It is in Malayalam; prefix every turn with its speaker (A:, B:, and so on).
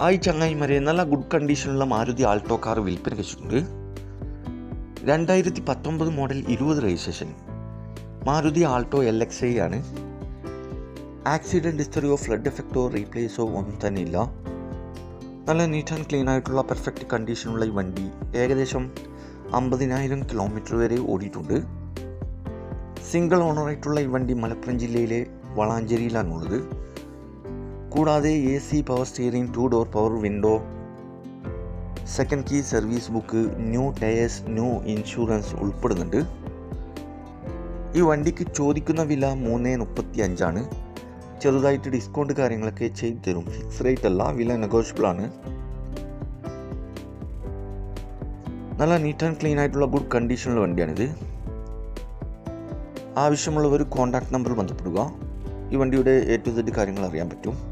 A: ആയി ചങ്ങായിമാരെ നല്ല ഗുഡ് കണ്ടീഷനുള്ള മാരുതി ആൾട്ടോ കാർ വിൽപ്പന വെച്ചിട്ടുണ്ട്. രണ്ടായിരത്തി പത്തൊമ്പത് മോഡൽ ഇരുപത് registration Maruti alto L X I ആണ്. ആക്സിഡന്റ് ഹിസ്റ്ററിയോ ഫ്ലഡ് എഫക്റ്റോ റീപ്ലേസോ ഒന്നും തന്നെ ഇല്ല. നല്ല നീറ്റ് ആൻഡ് ക്ലീൻ ആയിട്ടുള്ള പെർഫെക്റ്റ് കണ്ടീഷനുള്ള ഈ വണ്ടി ഏകദേശം അമ്പതിനായിരം കിലോമീറ്റർ വരെ ഓടിയിട്ടുണ്ട്. സിംഗിൾ ഓണറായിട്ടുള്ള ഈ വണ്ടി മലപ്പുറം ജില്ലയിലെ വളാഞ്ചേരിയിലാണുള്ളത്. കൂടാതെ A C power steering two door power window second key service book new tyres new insurance ഉൾപ്പെടുന്നുണ്ട്. ഈ വണ്ടിക്ക് ചോദിക്കുന്ന വില മൂന്ന് മുപ്പത്തി അഞ്ചാണ് ചെറുതായിട്ട് ഡിസ്കൗണ്ട് കാര്യങ്ങളൊക്കെ ചെയ്തു തരും. ഫിക്സ് റേറ്റ് അല്ല വില നെഗോഷ്യബിൾ ആണ്. നല്ല നീറ്റ് ആൻഡ് ക്ലീൻ ആയിട്ടുള്ള ഗുഡ് കണ്ടീഷനുള്ള വണ്ടിയാണിത്. ആവശ്യമുള്ളവർ കോൺടാക്ട് നമ്പർ ബന്ധപ്പെടുക. ഈ വണ്ടിയുടെ എ ടു സെഡ് കാര്യങ്ങൾ അറിയാൻ പറ്റും.